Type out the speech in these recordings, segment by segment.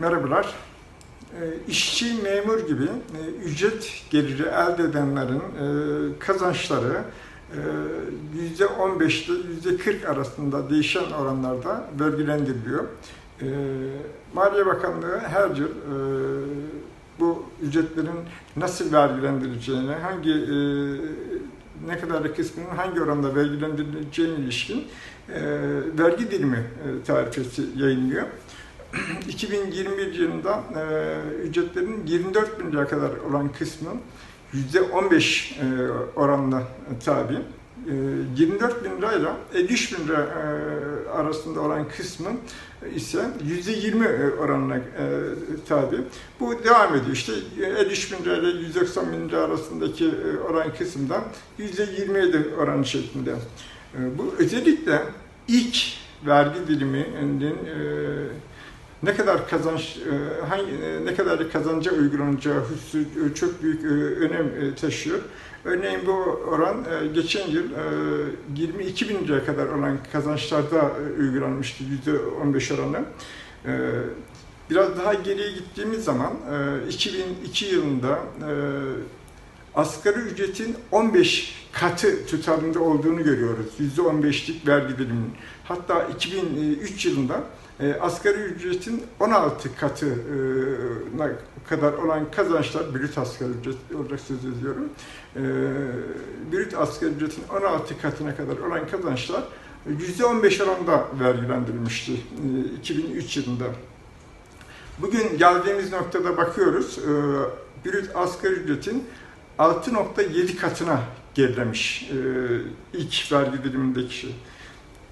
Merhabalar. E, işçi, memur gibi e, ücret geliri elde edenlerin e, kazançları e, yüzde 15 ile yüzde 40 arasında değişen oranlarda vergilendiriliyor. E, Maliye Bakanlığı her yıl bu ücretlerin nasıl vergilendirileceğine, hangi ne kadar kısmının hangi oranda vergilendirileceğine ilişkin vergi dilimi tarifesi yayınlıyor. 2021 yılında e, ücretlerin 24 bin liraya kadar olan kısmının %15 e, oranla tabi. E, 24 bin lirayla 53 bin lira e, arasında olan kısmın ise %20 oranına e, tabi. Bu devam ediyor. İşte 53 bin lirayla 190 bin lira arasındaki e, oran kısımdan %27 oranı şeklinde. E, bu özellikle ilk vergi diliminin e, ne kadar kazanç e, hangi e, ne kadar kazanca uygulanacağı hususu e, çok büyük önem taşıyor. Örneğin bu oran geçen yıl 22 bin liraya kadar olan kazançlarda uygulanmıştı %15 oranı. Biraz daha geriye gittiğimiz zaman 2002 yılında asgari ücretin 15 katı tutarında olduğunu görüyoruz. %15'lik vergi diliminin. Hatta 2003 yılında e, asgari ücretin 16 katına kadar olan kazançlar, brüt asgari ücret olarak söz ediyorum, e, brüt asgari ücretin 16 katına kadar olan kazançlar %15 oranda vergilendirilmişti e, 2003 yılında. Bugün geldiğimiz noktada bakıyoruz, e, brüt asgari ücretin 6.7 katına gerilemiş e, ilk vergi dilimindeki şey.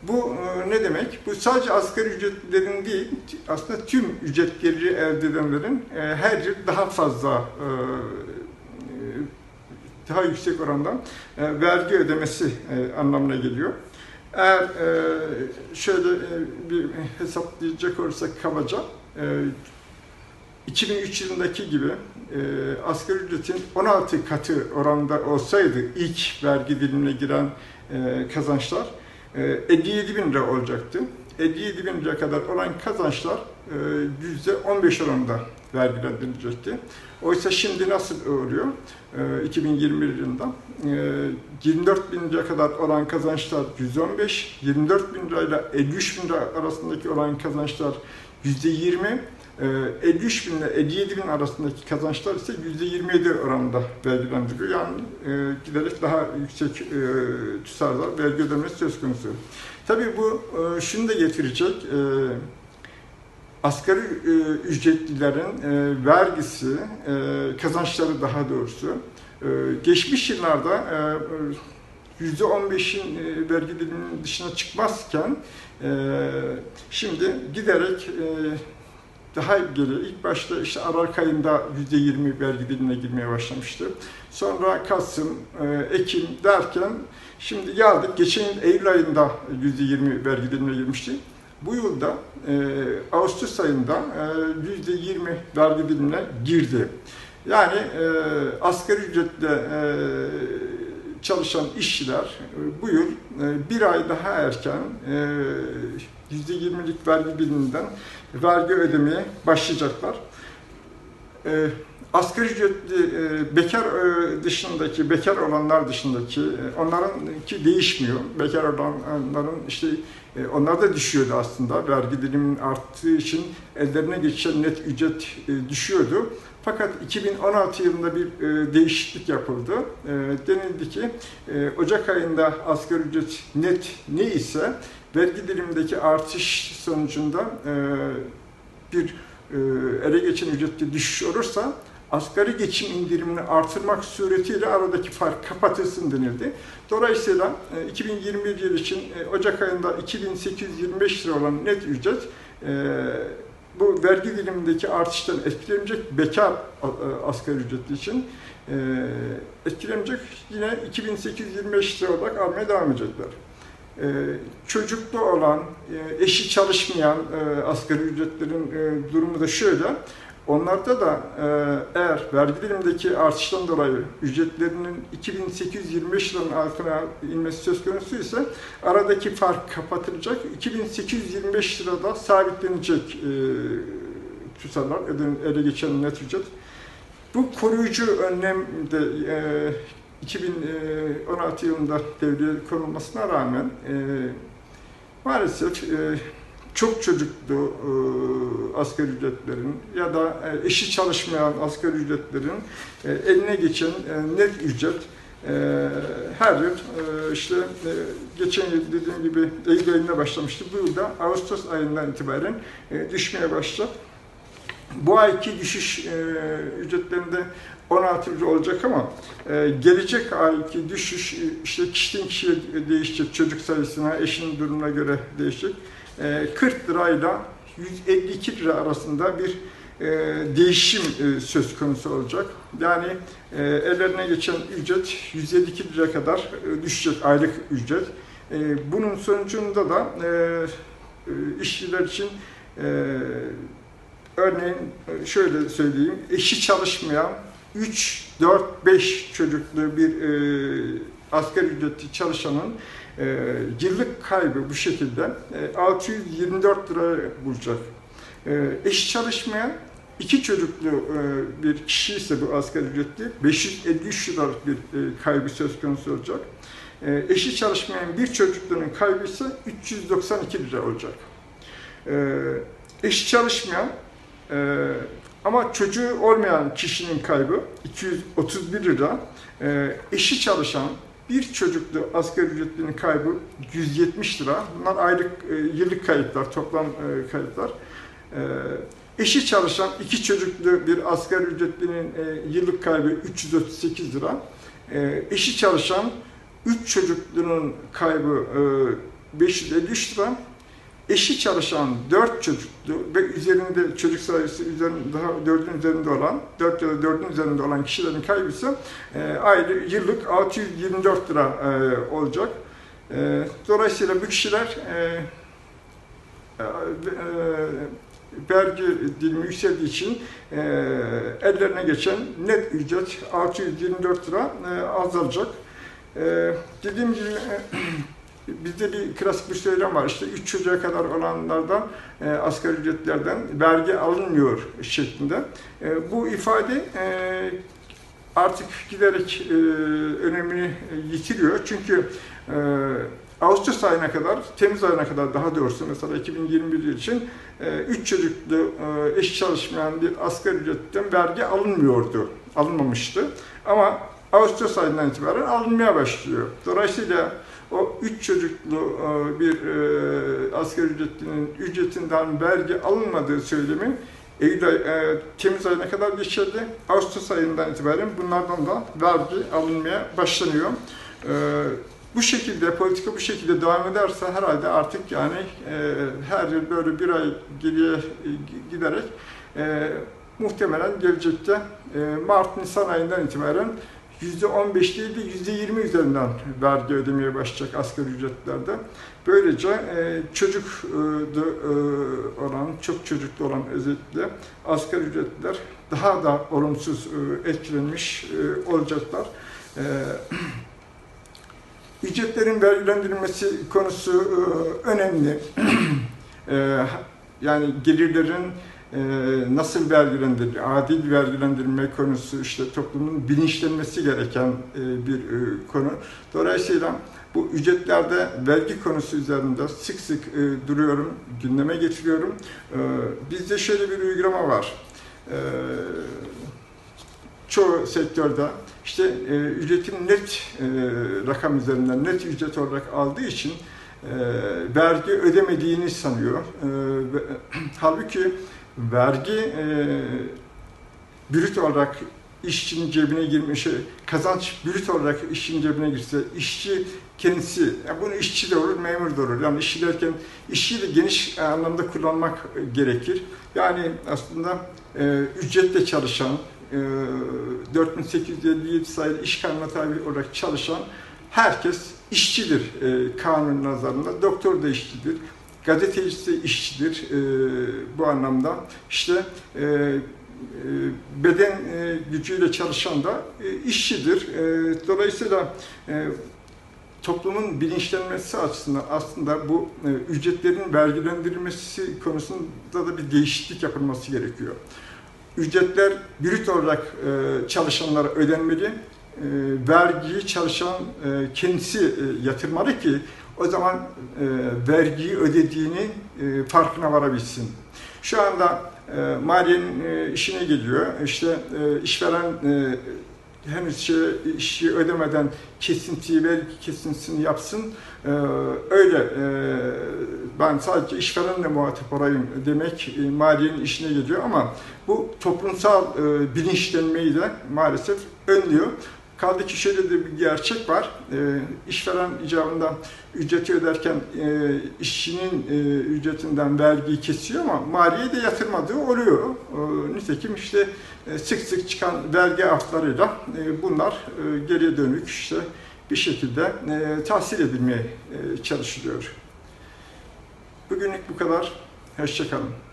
Bu e, ne demek? Bu sadece asgari ücretlerin değil, aslında tüm ücret geliri elde edenlerin e, her yıl daha fazla e, daha yüksek oranda vergi ödemesi anlamına geliyor. Eğer şöyle bir hesaplayacak olursak kabaca, 2003 yılındaki gibi asgari ücretin 16 katı oranda olsaydı ilk vergi dilimine giren kazançlar, 57 e, bin lira olacaktı. 57 bin lira kadar olan kazançlar %15 e, oranında vergilendirilecekti. Oysa şimdi nasıl oluyor? 2021 e, yılında 24 bin lira kadar olan kazançlar %15, 24 bin lirayla 53 bin lira arasındaki olan kazançlar %20, 53 bin ile 57 bin arasındaki kazançlar ise %27 oranında vergilendiriliyor. Yani e, giderek daha yüksek e, tutarda vergi ödemesi söz konusu. Tabii bu e, şunu da getirecek. E, asgari e, ücretlilerin e, vergisi, e, kazançları daha doğrusu e, geçmiş yıllarda e, %15'in e, vergi diliminin dışına çıkmazken e, şimdi giderek e, daha geri ilk başta işte Aralık ayında %20 vergi dilimine girmeye başlamıştı. Sonra Kasım, e, Ekim derken şimdi geldik. Geçen Eylül ayında %20 vergi dilimine girmişti. Bu yılda e, Ağustos ayında e, %20 vergi dilimine girdi. Yani e, asgari ücretle e, çalışan işçiler e, bu yıl bir ay daha erken %20'lik e, vergi diliminden vergi ödemeye başlayacaklar. Asgari ücretli bekar dışındaki, bekar olanlar dışındaki, onlarınki değişmiyor. Bekar olanların işte onlar da düşüyordu aslında. Vergi diliminin arttığı için ellerine geçen net ücret düşüyordu. Fakat 2016 yılında bir e, değişiklik yapıldı. E, denildi ki e, Ocak ayında asgari ücret net ne ise vergi dilimindeki artış sonucunda e, bir e, ele geçen ücrette düşüş olursa asgari geçim indirimini artırmak suretiyle aradaki fark kapatılsın denildi. Dolayısıyla 2021 yıl için Ocak ayında 2825 lira olan net ücret bu vergi dilimindeki artıştan etkilenecek bekar e, asgari ücretli için e, etkilenecek yine 2825 lira olarak almaya devam edecekler. E, çocuklu olan, eşi çalışmayan asgari ücretlerin durumu da şöyle. Onlarda da e, eğer vergi dilimindeki artıştan dolayı ücretlerinin 2825 liranın altına inmesi söz konusu ise aradaki fark kapatılacak. 2825 lirada sabitlenecek e, tutarlar, ele geçen net ücret. Bu koruyucu önlem de e, 2016 yılında devreye konulmasına rağmen e, maalesef e, çok çocuklu e, asgari ücretlerin ya da e, eşi çalışmayan asgari ücretlerin e, eline geçen e, net ücret e, her yıl e, işte e, geçen yıl dediğim gibi Eylül ayında başlamıştı. Bu yılda Ağustos ayından itibaren e, düşmeye başlayacak. Bu ayki düşüş e, ücretlerinde 16 lira olacak ama e, gelecek ayki düşüş e, işte kişiden kişiye değişecek, çocuk sayısına, eşinin durumuna göre değişecek. E, 40 lirayla 152 lira arasında bir e, değişim e, söz konusu olacak. Yani e, ellerine geçen ücret 152 lira kadar düşecek aylık ücret. Bunun sonucunda da işçiler için örneğin şöyle söyleyeyim, eşi çalışmayan 3, 4, 5 çocuklu bir asgari ücretli çalışanın e, yıllık kaybı bu şekilde e, 624 lira bulacak. E, eşi çalışmayan iki çocuklu e, bir kişi ise bu asgari ücretli 553 liralık bir e, kaybı söz konusu olacak. E, eşi çalışmayan bir çocuklunun kaybı ise 392 lira olacak. E, eşi çalışmayan e, ama çocuğu olmayan kişinin kaybı 231 lira. E, eşi çalışan bir çocuklu asgari ücretlinin kaybı 170 lira. Bunlar aylık, e, yıllık kayıtlar, toplam e, kayıtlar. E, eşi çalışan iki çocuklu bir asgari ücretlinin yıllık kaybı 338 lira. Eşi çalışan üç çocuklunun kaybı e, 553 lira. Eşi çalışan 4 çocuklu ve üzerinde çocuk sayısı üzerinde, daha 4'ün üzerinde olan, 4 ya da 4'ün üzerinde olan kişilerin kaybı ise e, aylık yıllık 624 lira e, olacak. E, dolayısıyla bu kişiler e, e, e, vergi dilimi yükseldiği için e, ellerine geçen net ücret 624 lira e, azalacak. E, dediğim gibi e, bizde bir klasik bir söylem var işte 3 çocuğa kadar olanlardan e, asgari ücretlerden vergi alınmıyor şeklinde. E, bu ifade e, artık giderek e, önemini yitiriyor. Çünkü e, Ağustos ayına kadar, Temmuz ayına kadar daha doğrusu mesela 2021 yıl için 3 e, çocuklu e, eş çalışmayan bir asgari ücretten vergi alınmıyordu, alınmamıştı. Ama Ağustos ayından itibaren alınmaya başlıyor. Dolayısıyla o üç çocuklu e, bir e, asgari ücretlinin ücretinden vergi alınmadığı söylemi Eylül ay, e, Temmuz ayına kadar geçerli. Ağustos ayından itibaren bunlardan da vergi alınmaya başlanıyor. E, bu şekilde, politika bu şekilde devam ederse herhalde artık yani her yıl böyle bir ay geriye giderek muhtemelen gelecekte Mart-Nisan ayından itibaren %15 değil de %20 üzerinden vergi ödemeye başlayacak asgari ücretlerde. Böylece e, çocuk e, e, olan, çok çocuklu olan özellikle asgari ücretliler daha da olumsuz e, etkilenmiş olacaklar. Ücretlerin vergilendirilmesi konusu önemli. yani gelirlerin e, nasıl vergilendirilir, adil vergilendirme konusu işte toplumun bilinçlenmesi gereken e, bir e, konu. Dolayısıyla bu ücretlerde vergi konusu üzerinde sık sık e, duruyorum, gündeme getiriyorum. E, bizde şöyle bir uygulama var. E, çoğu sektörde işte ücretin net rakam üzerinden net ücret olarak aldığı için vergi ödemediğini sanıyor. Halbuki vergi e, brüt olarak işçinin cebine girmiş, şey, kazanç brüt olarak işçinin cebine girse, işçi kendisi, yani bunu işçi de olur, memur da olur. Yani işçi derken işçiyi de geniş anlamda kullanmak gerekir. Yani aslında e, ücretle çalışan, e, 4857 sayılı iş kanuna tabi olarak çalışan herkes işçidir e, kanun nazarında. Doktor da işçidir, gazetecisi işçidir e, bu anlamda. İşte e, e, beden e, gücüyle çalışan da e, işçidir. E, dolayısıyla e, toplumun bilinçlenmesi açısından aslında bu e, ücretlerin vergilendirilmesi konusunda da bir değişiklik yapılması gerekiyor. Ücretler brüt olarak e, çalışanlara ödenmeli. E, vergiyi çalışan e, kendisi e, yatırmalı ki o zaman e, vergiyi ödediğini e, farkına varabilsin. Şu anda e, maliyenin e, işine geliyor. İşte e, işveren e, henüz şey, işi ödemeden kesintiyi, vergi kesintisini yapsın. E, öyle e, ben sadece işverenle muhatap olayım demek e, maliyenin işine geliyor ama bu toplumsal e, bilinçlenmeyi de maalesef önlüyor. Kaldı ki şöyle de bir gerçek var. E, işveren icabında ücreti öderken e, işçinin e, ücretinden vergiyi kesiyor ama maliye de yatırmadığı oluyor. E, nitekim işte e, sık sık çıkan vergi aflarıyla e, bunlar e, geriye dönük işte bir şekilde e, tahsil edilmeye e, çalışılıyor. Bugünlük bu kadar. Hoşçakalın.